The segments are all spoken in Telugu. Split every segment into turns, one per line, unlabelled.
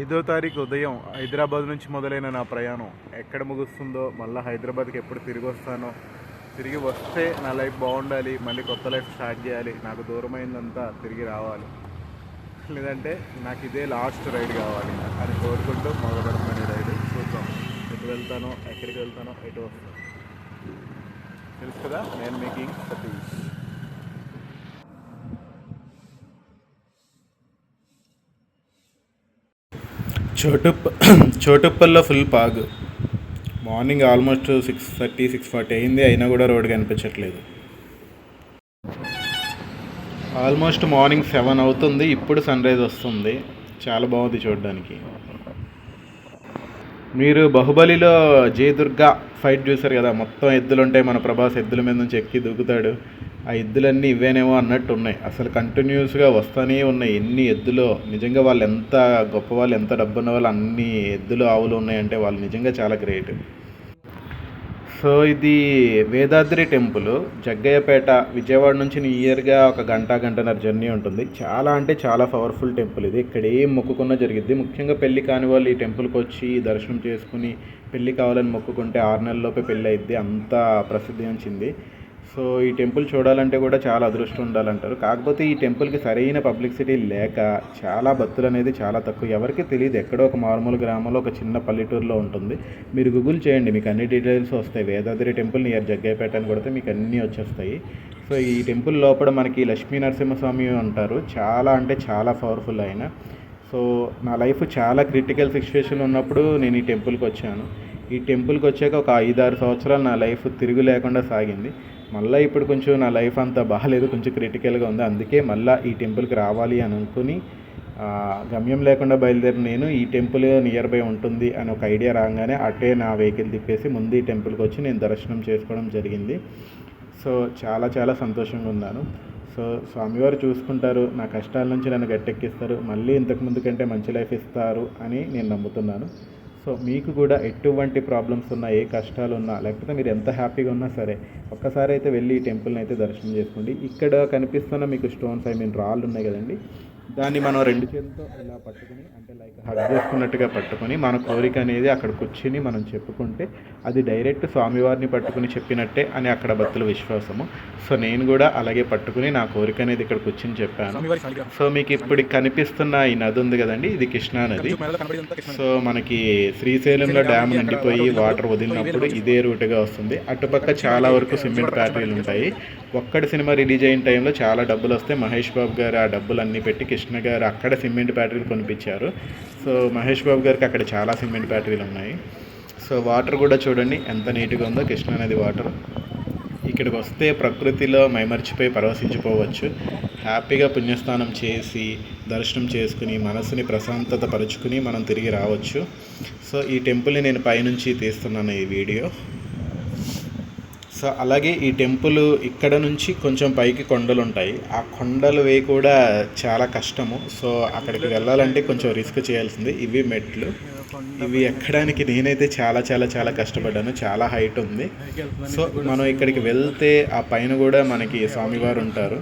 ఐదో తారీఖు ఉదయం హైదరాబాద్ నుంచి మొదలైన నా ప్రయాణం ఎక్కడ ముగుస్తుందో మళ్ళీ హైదరాబాద్కి ఎప్పుడు తిరిగి వస్తానో తిరిగి వస్తే నా లైఫ్ బాగుండాలి మళ్ళీ కొత్త లైఫ్ స్టార్ట్ చేయాలి నాకు దూరమైందంతా తిరిగి రావాలి. లేదంటే నాకు ఇదే లాస్ట్ రైడ్ కావాలి అని కోరుకుంటూ మొదలు రైడ్. చూద్దాం ఎటు వెళ్తానో ఎక్కడికి వెళ్తానో ఎటు వస్తాను. తెలుసు కదా నేను మేకింగ్ సతీష్. చోటుప్ప చోటుప్పల్లో full పాగు. Morning almost six thirty six forty అయింది. అయినా కూడా రోడ్ కనిపించట్లేదు. ఆల్మోస్ట్ మార్నింగ్ సెవెన్ అవుతుంది. ఇప్పుడు సన్ రైజ్ వస్తుంది. చాలా బాగుంది చూడడానికి. మీరు బాహుబలిలో జయదుర్గా ఫైట్ చూసారు కదా? మొత్తం ఎద్దులు ఉంటాయి మన ప్రభాస్ ఎద్దుల మీద నుంచి ఎక్కి దూకుతాడు. ఆ ఎద్దులన్నీ ఇవేనేమో అన్నట్టు ఉన్నాయి. అసలు కంటిన్యూస్గా వస్తూనే ఉన్నాయి. ఎన్ని ఎద్దులో నిజంగా వాళ్ళు ఎంత గొప్ప వాళ్ళు ఎంత డబ్బున్న వాళ్ళు అన్ని ఎద్దులు ఆవులు ఉన్నాయంటే వాళ్ళు నిజంగా చాలా గ్రేట్ సో ఇది వేదాద్రి టెంపుల్ జగ్గయ్యపేట విజయవాడ నుంచి నియర్గా ఒక గంట గంటన్నర జర్నీ ఉంటుంది. చాలా అంటే చాలా పవర్ఫుల్ టెంపుల్ ఇది. ఇక్కడ ఏం మొక్కుకున్నా జరిగిద్ది. ముఖ్యంగా పెళ్ళి కాని వాళ్ళు ఈ టెంపుల్కి వచ్చి దర్శనం చేసుకుని పెళ్ళి కావాలని మొక్కుకుంటే ఆరు నెలల్లోపే పెళ్ళి అయింది అంత ప్రసిద్ధి ఉంచింది సో ఈ టెంపుల్ చూడాలంటే కూడా చాలా అదృష్టం ఉండాలంటారు. కాకపోతే ఈ టెంపుల్కి సరైన పబ్లిసిటీ లేక చాలా భక్తులు అనేది చాలా తక్కువ. ఎవరికి తెలియదు ఎక్కడో ఒక మారుమూల గ్రామంలో ఒక చిన్న పల్లెటూరులో ఉంటుంది. మీరు గూగుల్ చేయండి మీకు అన్ని డీటెయిల్స్ వస్తాయి. వేదాద్రి టెంపుల్ నియర్ జగ్గైపేట అని కొడితే మీకు అన్నీ వచ్చేస్తాయి. సో ఈ టెంపుల్ లోపల మనకి లక్ష్మీ నరసింహస్వామి ఉంటారు. చాలా అంటే చాలా పవర్ఫుల్ ఆయన. సో నా లైఫ్ చాలా క్రిటికల్ సిచ్యువేషన్ ఉన్నప్పుడు నేను ఈ టెంపుల్కి వచ్చాను. ఈ టెంపుల్కి వచ్చాక ఒక ఐదారు సంవత్సరాలు నా లైఫ్ తిరుగు లేకుండా సాగింది. మళ్ళీ ఇప్పుడు కొంచెం నా లైఫ్ అంతా బాగాలేదు కొంచెం క్రిటికల్గా ఉంది. అందుకే మళ్ళీ ఈ టెంపుల్కి రావాలి అని అనుకుని గమ్యం లేకుండా బయలుదేరి నేను ఈ టెంపుల్ నియర్ బై ఉంటుంది అని ఒక ఐడియా రాగానే అటే నా వెహికల్ తిప్పేసి ముందు ఈ టెంపుల్కి వచ్చి నేను దర్శనం చేసుకోవడం జరిగింది. సో చాలా చాలా సంతోషంగా ఉన్నాను. సో స్వామివారు చూసుకుంటారు నా కష్టాల నుంచి నన్ను గట్టెక్కిస్తారు మళ్ళీ ఇంతకు ముందు కంటే మంచి లైఫ్ ఇస్తారు అని నేను నమ్ముతున్నాను. సో మీకు కూడా ఎటువంటి ప్రాబ్లమ్స్ ఉన్నా ఏ కష్టాలు ఉన్నా లేకపోతే మీరు ఎంత హ్యాపీగా ఉన్నా సరే ఒక్కసారి అయితే వెళ్ళి ఈ టెంపుల్ని అయితే దర్శనం చేసుకోండి. ఇక్కడ కనిపిస్తున్న మీకు స్టోన్స్ ఐ మీన్ రాళ్ళు ఉన్నాయి కదండి. దాన్ని మనం రెండు చేతులతో ఇలా పట్టుకుని అంటే లైక్ హగ్ చేసుకున్నట్టుగా పట్టుకొని మన కోరిక అనేది అక్కడ కూర్చుని మనం చెప్పుకుంటే అది డైరెక్ట్ స్వామివారిని పట్టుకుని చెప్పినట్టే అని అక్కడ భక్తుల విశ్వాసము. సో నేను కూడా అలాగే పట్టుకుని నా కోరిక అనేది ఇక్కడ కూర్చుని చెప్పాను. సో మీకు ఇప్పుడు కనిపిస్తున్న ఈ నది ఉంది కదండి ఇది కృష్ణా నది. సో మనకి శ్రీశైలంలో డ్యామ్ నిండిపోయి వాటర్ వదిలినప్పుడు ఇదే రూట్గా వస్తుంది. అటుపక్క చాలా వరకు సిమెంట్ ఫ్యాక్టరీలు ఉంటాయి. ఒక్కడి సినిమా రిలీజ్ అయిన టైంలో చాలా డబ్బులు వస్తే మహేష్ బాబు గారు ఆ డబ్బులు అన్నీ పెట్టి కృష్ణ గారు అక్కడ సిమెంట్ బ్యాటరీలు కొనిపించారు. సో మహేష్ బాబు గారికి అక్కడ చాలా సిమెంట్ బ్యాటరీలు ఉన్నాయి. సో వాటర్ కూడా చూడండి ఎంత నీట్గా ఉందో కృష్ణా నది వాటర్. ఇక్కడికి వస్తే ప్రకృతిలో మైమర్చిపోయి పరవశించిపోవచ్చు. హ్యాపీగా పుణ్యస్నానం చేసి దర్శనం చేసుకుని మనసుని ప్రశాంతత పరుచుకుని మనం తిరిగి రావచ్చు. సో ఈ టెంపుల్ని నేను పైనుంచి తీస్తున్నాను ఈ వీడియో. సో అలాగే ఈ టెంపుల్ ఇక్కడ నుంచి కొంచెం పైకి కొండలు ఉంటాయి ఆ కొండలు వే కూడా చాలా కష్టము. సో అక్కడికి వెళ్ళాలంటే కొంచెం రిస్క్ చేయాల్సింది. ఇవి మెట్లు. ఇవి ఎక్కడానికి నేనైతే చాలా చాలా చాలా కష్టపడ్డాను. చాలా హైట్ ఉంది. సో మనం ఇక్కడికి వెళ్తే ఆ పైన కూడా మనకి స్వామివారు ఉంటారు.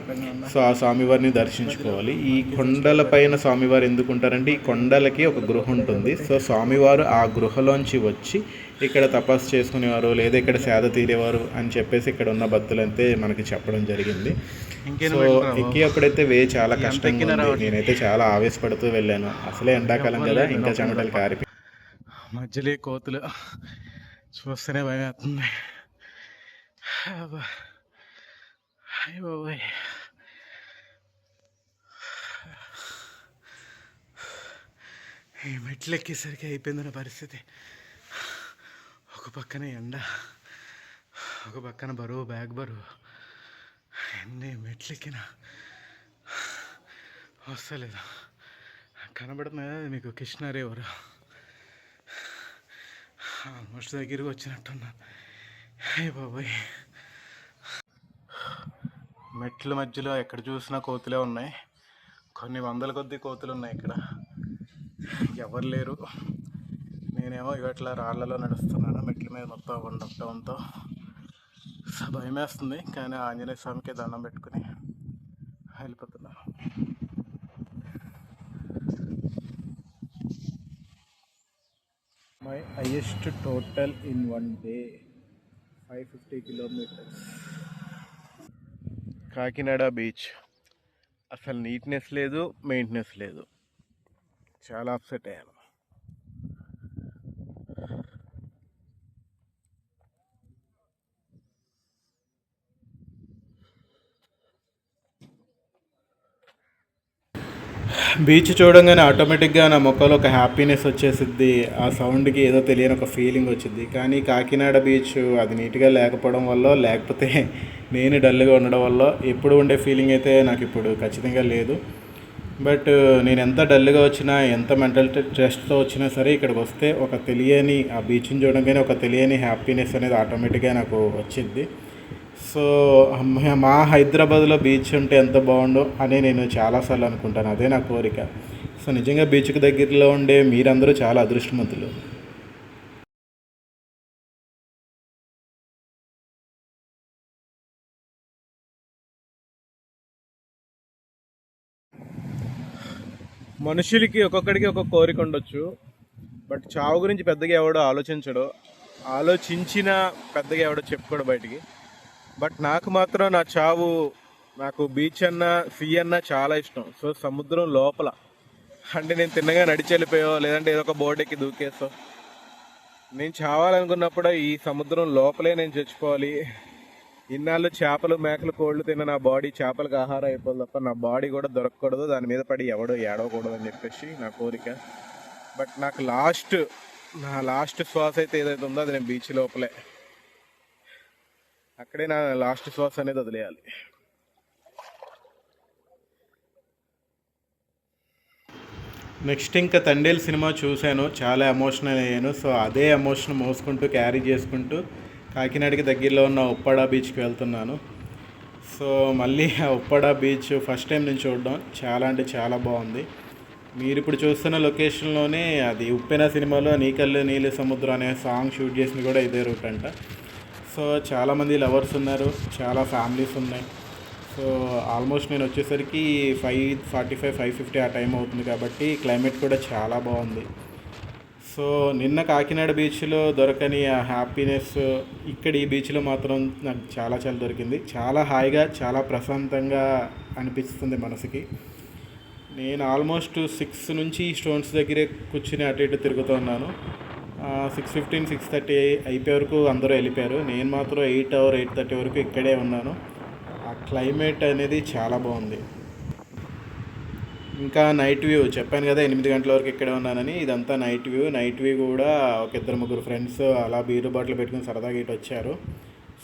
సో ఆ స్వామివారిని దర్శించుకోవాలి. ఈ కొండల పైన స్వామివారు ఎందుకు ఉంటారంటే ఈ కొండలకి ఒక గృహ ఉంటుంది. సో స్వామివారు ఆ గృహలోంచి వచ్చి ఇక్కడ తపస్సు చేసుకునేవారు లేదా ఇక్కడ సేద తీరేవారు అని చెప్పేసి ఇక్కడ ఉన్న భక్తులంతే మనకి చెప్పడం జరిగింది. సో ఎక్కి అప్పుడైతే వే చాలా కష్టంగా ఉంది. నేనైతే చాలా ఆవేశపడుతూ వెళ్ళాను. అసలే ఎండాకాలం కదా ఇంకా చెమటలు కారిపి
మధ్యలో కోతులు చూస్తేనే భయం వేస్తుంది. అబ్బా. అయ్య బాబోయ్. ఈ మెట్లు ఎక్కేసరికి అయిపోయింది నా పరిస్థితి. ఒక పక్కన ఎండ ఒక పక్కన బరువు బ్యాగ్ బరువు. ఎన్ని మెట్లు ఎక్కిన వస్తలేదు. కనబడుతుంది కదా మీకు? కృష్ణ రివర్ ఆల్మోస్ట్ దగ్గరికి వచ్చినట్టున్నా. అయ్య బాబాయ్. మెట్ల మధ్యలో ఎక్కడ చూసినా కోతులే ఉన్నాయి. కొన్ని వందల కొద్ది కోతులు ఉన్నాయి ఇక్కడ. ఎవరు లేరు. నేనేమో ఇవట్లా రాళ్ళలో నడుస్తున్నాను. మెట్ల మీద మొత్తం వన్ డౌన్తో భయం వేస్తుంది కానీ ఆంజనేయ స్వామికి దండం పెట్టుకుని
my highest total in one day five fifty kilometres Kakinada beach అసలు నీట్నెస్ లేదు మెయింటెనెన్స్ లేదు. చాలా అప్సెట్ అయ్యాను. బీచ్ చూడంగానే ఆటోమేటిక్గా నా మొక్కలో ఒక హ్యాపీనెస్ వచ్చేసిద్ది. ఆ సౌండ్కి ఏదో తెలియని ఒక ఫీలింగ్ వచ్చింది కానీ కాకినాడ బీచ్ అది నీట్గా లేకపోవడం వల్ల లేకపోతే నేను డల్గా ఉండడం వల్ల ఎప్పుడు ఉండే ఫీలింగ్ అయితే నాకు ఇప్పుడు ఖచ్చితంగా లేదు. బట్ నేను ఎంత డల్గా వచ్చినా ఎంత మెంటల్ స్ట్రెస్తో వచ్చినా సరే ఇక్కడికి వస్తే ఒక తెలియని ఆ బీచ్ని చూడగానే ఒక తెలియని హ్యాపీనెస్ అనేది ఆటోమేటిక్గా నాకు వచ్చింది సో మా హైదరాబాద్లో బీచ్ ఉంటే ఎంత బాగుండో అని నేను చాలాసార్లు అనుకుంటాను. అదే నా కోరిక. సో నిజంగా బీచ్కి దగ్గరలో ఉండే మీరందరూ చాలా అదృష్టవంతులు. మనుషులకి ఒక్కొక్కడికి ఒక్కొక్క కోరిక ఉండొచ్చు. బట్ చావు గురించి పెద్దగా ఎవడో ఆలోచించడు. ఆలోచించిన పెద్దగా ఎవడో చెప్పుకోడు బయటికి. బట్ నాకు మాత్రం నా చావు నాకు బీచ్ అన్న సీ అన్న చాలా ఇష్టం. సో సముద్రం లోపల. అంటే నేను తిన్నగా నడిచి వెళ్ళిపోయో లేదంటే ఏదో ఒక బోర్డు ఎక్కి దూకేసో. నేను చావాలనుకున్నప్పుడు ఈ సముద్రం లోపలే నేను చచ్చిపోవాలి. ఇన్నాళ్ళు చేపలు మేకలు కోళ్ళు తిన్న నా బాడీ చేపలకు ఆహారం అయిపోదు తప్ప నా బాడీ కూడా దొరకకూడదు. దాని మీద పడి ఎవడో ఏడవకూడదు అని చెప్పేసి నా కోరిక. బట్ నాకు లాస్ట్ నా లాస్ట్ శ్వాస అయితే ఏదైతే ఉందో అది నేను బీచ్ లోపలే. అక్కడే నా లాస్ట్ శ్వాస అనేది వదిలేయాలి. నెక్స్ట్ ఇంకా తండేల్ సినిమా చూశాను చాలా ఎమోషనల్ అయ్యాను. సో అదే ఎమోషన్ మోసుకుంటూ క్యారీ చేసుకుంటూ కాకినాడకి దగ్గరలో ఉన్న ఉప్పాడా బీచ్కి వెళ్తున్నాను. సో మళ్ళీ ఆ ఉప్పాడా బీచ్ ఫస్ట్ టైం నేను చూడడం చాలా అంటే చాలా బాగుంది. మీరు ఇప్పుడు చూస్తున్న లొకేషన్లోనే అది ఉప్పెన సినిమాలో నీకల్లు నీలి సముద్రం అనే సాంగ్ షూట్ చేసింది కూడా ఇదే రూట్ అంట. సో చాలామంది లవర్స్ ఉన్నారు చాలా ఫ్యామిలీస్ ఉన్నాయి. సో ఆల్మోస్ట్ నేను వచ్చేసరికి five forty five five fifty ఆ టైం అవుతుంది కాబట్టి క్లైమేట్ కూడా చాలా బాగుంది. సో నిన్న కాకినాడ బీచ్లో దొరకని ఆ హ్యాపీనెస్ ఇక్కడ ఈ బీచ్లో మాత్రం నాకు చాలా చాలా దొరికింది. చాలా హాయిగా చాలా ప్రశాంతంగా అనిపిస్తుంది మనసుకి. నేను ఆల్మోస్ట్ సిక్స్ నుంచి స్టోన్స్ దగ్గరే కూర్చుని అటు ఇటు తిరుగుతున్నాను సిక్స్ ఫిఫ్టీన్ సిక్స్ థర్టీ అయిపోయే వరకు అందరూ వెళ్ళిపోయారు. నేను మాత్రం ఎయిట్ అవర్ ఎయిట్ థర్టీ వరకు ఇక్కడే ఉన్నాను. ఆ క్లైమేట్ అనేది చాలా బాగుంది. ఇంకా నైట్ వ్యూ చెప్పాను కదా ఎనిమిది గంటల వరకు ఇక్కడే ఉన్నానని. ఇదంతా నైట్ వ్యూ నైట్ వ్యూ కూడా ఒక ఇద్దరు ముగ్గురు ఫ్రెండ్స్ అలా బీరు బాటిల్ పెట్టుకుని సరదాగా ఇటు వచ్చారు.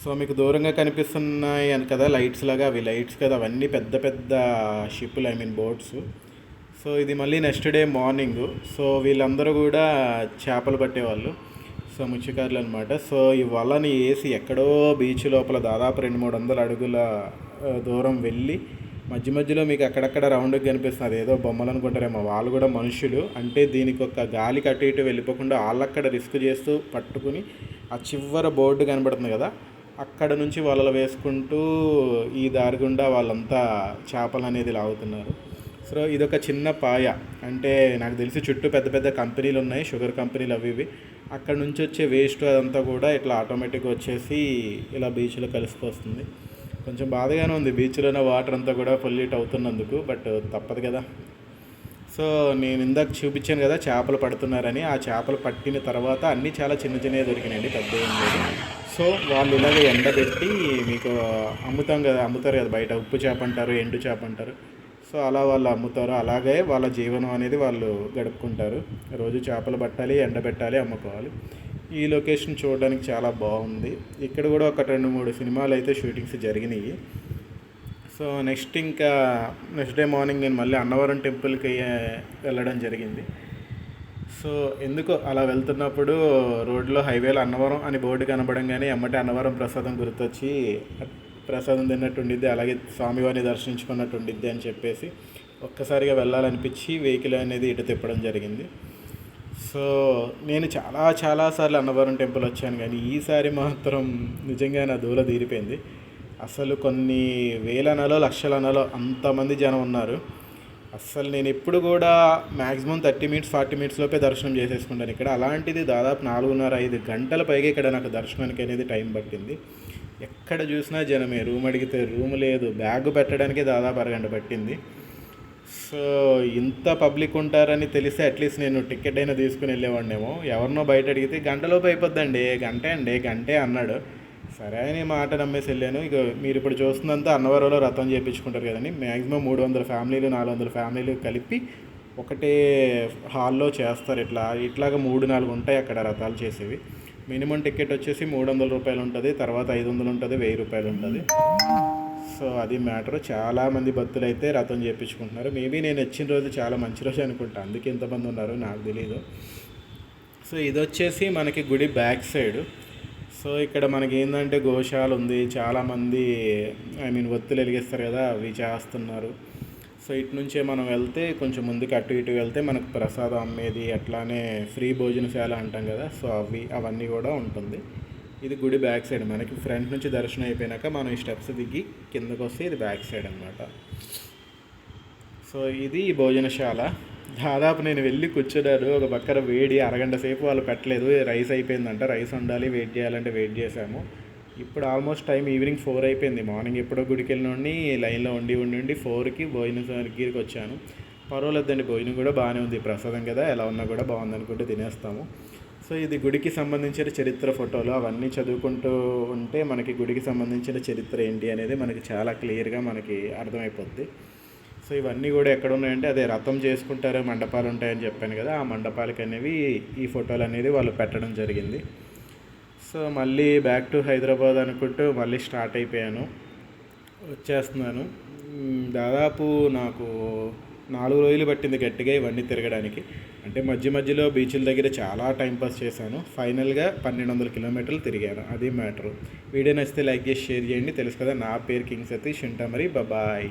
సో మీకు దూరంగా కనిపిస్తున్నాయి అని కదా లైట్స్ లాగా అవి. లైట్స్ కదా అవన్నీ పెద్ద పెద్ద షిప్పులు ఐ మీన్ బోట్స్ సో ఇది మళ్ళీ నెక్స్ట్ డే మార్నింగ్ సో వీళ్ళందరూ కూడా చేపలు పట్టేవాళ్ళు. సో ముత్యకారులు అనమాట సో ఈ వలని వేసి ఎక్కడో బీచ్ లోపల దాదాపు రెండు మూడు వందల అడుగుల దూరం వెళ్ళి మధ్య మధ్యలో మీకు అక్కడక్కడ రౌండ్కి కనిపిస్తుంది. ఏదో బొమ్మలు అనుకుంటారేమో. వాళ్ళు కూడా మనుషులు. అంటే దీనికి ఒక గాలి అటు ఇటు వెళ్ళిపోకుండా వాళ్ళక్కడ రిస్క్ చేస్తూ పట్టుకుని ఆ చివర బోర్డు కనబడుతుంది కదా అక్కడ నుంచి వలలు వేసుకుంటూ ఈ దారి గుండా వాళ్ళంతా చేపలు అనేది లాగుతున్నారు. సో ఇదొక చిన్న పాయ. అంటే నాకు తెలిసి చుట్టూ పెద్ద పెద్ద కంపెనీలు ఉన్నాయి షుగర్ కంపెనీలు అవి ఇవి. అక్కడ నుంచి వచ్చే వేస్ట్ అదంతా కూడా ఇట్లా ఆటోమేటిక్గా వచ్చేసి ఇలా బీచ్లో కలిసిపోతుంది కొంచెం బాధగానే ఉంది బీచ్లో ఉన్న వాటర్ అంతా కూడా పొల్యూట్ అవుతున్నందుకు బట్ తప్పదు కదా. సో నేను ఇందాక చూపించాను కదా చేపలు పడుతున్నారని. ఆ చేపలు పట్టిన తర్వాత అన్నీ చాలా చిన్న చిన్నవి దొరికినాయండి పెద్ద ఏం లేదు. సో వాళ్ళు ఇలాగ ఎండబెట్టి మీకు అమ్ముతాం కదా అమ్ముతారు కదా బయట. ఉప్పు చేప అంటారు ఎండు చేప అంటారు. సో అలా వాళ్ళు అమ్ముతారు. అలాగే వాళ్ళ జీవనం అనేది వాళ్ళు గడుపుకుంటారు. రోజు చేపలు పట్టాలి ఎండబెట్టాలి అమ్ముకోవాలి. ఈ లొకేషన్ చూడడానికి చాలా బాగుంది. ఇక్కడ కూడా ఒక రెండు మూడు సినిమాలు అయితే షూటింగ్స్ జరిగినాయి. సో నెక్స్ట్ ఇంకా నెక్స్ట్ డే మార్నింగ్ నేను మళ్ళీ అన్నవరం టెంపుల్కి వెళ్ళడం జరిగింది. సో ఎందుకో అలా వెళ్తున్నప్పుడు రోడ్లో హైవేలో అన్నవరం అని బోర్డు కనబడంగానే ఎమ్మటే అన్నవరం ప్రసాదం గుర్తొచ్చి ప్రసాదం తిన్నట్టు ఉండిద్ది అలాగే స్వామివారిని దర్శించుకున్నట్టు ఉండిద్ది అని చెప్పేసి ఒక్కసారిగా వెళ్ళాలనిపించి వెహికల్ అనేది ఇటు తిప్పడం జరిగింది. సో నేను చాలా చాలాసార్లు అన్నవరం టెంపుల్ వచ్చాను కానీ ఈసారి మాత్రం నిజంగా నా దూల తీరిపోయింది. అసలు కొన్ని వేల నెలలో లక్షల నెలలో అంతమంది జనం ఉన్నారు. అస్సలు నేను ఎప్పుడు కూడా maximum thirty minutes forty minutes లోపే దర్శనం చేసేసుకుంటాను ఇక్కడ. అలాంటిది దాదాపు నాలుగున్నర ఐదు గంటల పైగా ఇక్కడ నాకు దర్శనానికి అనేది టైం పట్టింది. ఎక్కడ చూసినా జనమే. రూమ్ అడిగితే రూమ్ లేదు. బ్యాగ్ పెట్టడానికి దాదాపు అరగంట పట్టింది. సో ఇంత పబ్లిక్ ఉంటారని తెలిస్తే అట్లీస్ట్ నేను టికెట్ అయినా తీసుకుని వెళ్ళేవాడినేమో. ఎవరినో బయట అడిగితే గంటలోపు అయిపోద్దండి. గంటే అండి? గంటే అన్నాడు. సరే అని మాట నమ్మేసి వెళ్ళాను. ఇక మీరు ఇప్పుడు చూస్తుందంతా అన్నవరంలో రథం చేయించుకుంటారు కదండి. మ్యాక్సిమం మూడు వందల ఫ్యామిలీలు నాలుగు వందల ఫ్యామిలీలు కలిపి ఒకటే హాల్లో చేస్తారు. ఇట్లా ఇట్లాగా మూడు నాలుగు ఉంటాయి అక్కడ రథాలు చేసేవి. మినిమం టికెట్ వచ్చేసి మూడు వందల రూపాయలు ఉంటుంది తర్వాత ఐదు వందలు ఉంటుంది వెయ్యి రూపాయలు ఉంటుంది సో అది మ్యాటర్. చాలామంది భక్తులు అయితే రథం చేయించుకుంటున్నారు మేబీ నేను వచ్చిన రోజు చాలా మంచి రోజు అనుకుంటా. అందుకే ఎంతమంది ఉన్నారు నాకు తెలియదు సో ఇది వచ్చేసి మనకి గుడి బ్యాక్ సైడ్. సో ఇక్కడ మనకి ఏంటంటే గోశాల ఉంది చాలామంది ఐ మీన్ ఒత్తులు వెలిగిస్తారు కదా అవి చేస్తున్నారు. సో ఇటు నుంచే మనం వెళ్తే కొంచెం ముందుకు అటు ఇటు వెళ్తే మనకు ప్రసాదం అమ్మేది అట్లానే ఫ్రీ భోజనశాల అంటాం కదా సో అవి అవన్నీ కూడా ఉంటుంది. ఇది గుడి బ్యాక్ సైడ్. మనకి ఫ్రంట్ నుంచి దర్శనం అయిపోయినాక మనం ఈ స్టెప్స్ దిగి కిందకు వస్తే ఇది బ్యాక్ సైడ్ అనమాట సో ఇది ఈ భోజనశాల దాదాపు నేను వెళ్ళి కూర్చున్నాను. ఒక పక్కన వేడి అరగంట సేపు వాళ్ళు పెట్టలేదు. రైస్ అయిపోయిందంట. రైస్ ఉండాలి వెయిట్ చేయాలంటే వెయిట్ చేసాము ఇప్పుడు ఆల్మోస్ట్ టైం ఈవినింగ్ ఫోర్ అయిపోయింది. మార్నింగ్ ఎప్పుడో గుడికి వెళ్ళినండి లైన్లో ఉండి ఉండి ఉండి ఫోర్కి భోజనగిరికి వచ్చాను. పర్వాలేదండి భోజనం కూడా బాగానే ఉంది. ప్రసాదం కదా ఎలా ఉన్నా కూడా బాగుంది అనుకుంటే తినేస్తాము. సో ఇది గుడికి సంబంధించిన చరిత్ర ఫోటోలు అవన్నీ చదువుకుంటూ ఉంటే మనకి గుడికి సంబంధించిన చరిత్ర ఏంటి అనేది మనకి చాలా క్లియర్గా మనకి అర్థమైపోద్ది. సో ఇవన్నీ కూడా ఎక్కడ ఉన్నాయంటే అదే రథం చేసుకుంటారు మండపాలు ఉంటాయని చెప్పాను కదా ఆ మండపాలకి అనేవి ఈ ఫోటోలు అనేది వాళ్ళు పెట్టడం జరిగింది. సో మళ్ళీ బ్యాక్ టు హైదరాబాద్ అనుకుంటూ మళ్ళీ స్టార్ట్ అయిపోయాను. వచ్చేస్తున్నాను. దాదాపు నాకు నాలుగు రోజులు పట్టింది గట్టిగా ఇవన్నీ తిరగడానికి. అంటే మధ్య మధ్యలో బీచ్ల దగ్గర చాలా టైంపాస్ చేశాను. ఫైనల్గా పన్నెండు వందల కిలోమీటర్లు తిరిగాను. అది మ్యాటరు వీడియో నచ్చితే లైక్ చేసి షేర్ చేయండి. తెలుసు కదా నా పేరు కింగ్ సతీష్. ఉంటా మరి. బాయ్